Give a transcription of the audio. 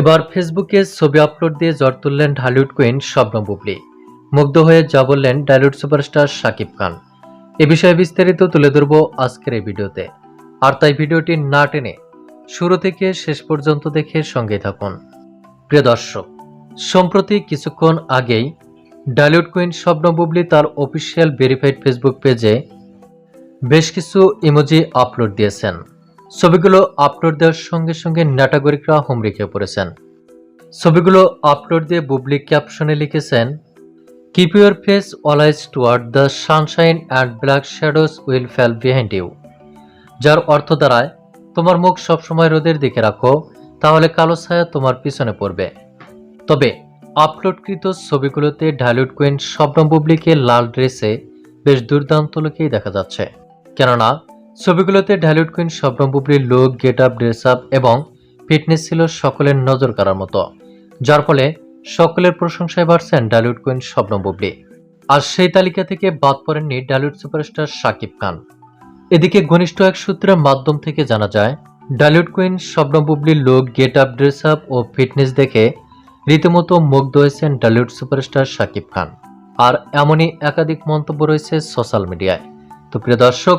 এবার ফেসবুকে ছবি আপলোড দিয়ে জ্বর তুললেন ঢালিউড কুইন শবনম বুবলি। মুগ্ধ হয়ে যা বললেন ডালিউড সুপারস্টার শাকিব খান। এ বিষয়ে বিস্তারিত তুলে ধরবো আজকের এই ভিডিওতে। আর তাই ভিডিওটি না টেনে শুরু থেকে শেষ পর্যন্ত দেখে সঙ্গে থাকুন। প্রিয় দর্শক, সম্প্রতি কিছুক্ষণ আগেই ডালিউড কুইন শবনম বুবলি তার অফিসিয়াল ভেরিফাইড ফেসবুক পেজে বেশ কিছু ইমোজি আপলোড দিয়েছেন। ছবিগুলো আপলোড দেওয়ার সঙ্গে সঙ্গে নাটাগরিকরা হুমড়ি খেয়ে পড়েছেন। ছবিগুলো আপলোড দিয়ে বুবলি ক্যাপশনে লিখেছেন keep your face always toward the sunshine and black shadows will fall behind you যার অর্থ দাঁড়ায়, তোমার মুখ সবসময় রোদের দিকে রাখো, তাহলে কালো ছায়া তোমার পিছনে পড়বে। তবে, আপলোডকৃত ছবিগুলোতে ঢালিউড কুইন শবনম বুবলিকে লাল ড্রেসে বেশ দুর্দান্ত লোকেই দেখা যাচ্ছে। কেননা ছবিগুলোতে Dhallywood queen Shabnam look get up dress up এবং ফিটনেস ছিল সকলের নজর কাড়ার মতো। যার ফলে সকলের প্রশংসায় বাড়ছেন ডালিউড কুইন শবনম আর সেই তালিকা থেকে বাদ পড়েননি ডালিউড সুপারস্টার শাকিব খান। এদিকে ঘনিষ্ঠ এক সূত্রের মাধ্যম থেকে জানা যায় ডালিউড কুইন শবনম বুবলির look get up dress up ও ফিটনেস দেখে রীতিমতো মুগ্ধ হয়েছেন ডালিউড সুপারস্টার শাকিব খান। আর এমনই একাধিক মন্তব্য রয়েছে সোশ্যাল মিডিয়ায় তো প্রিয় দর্শক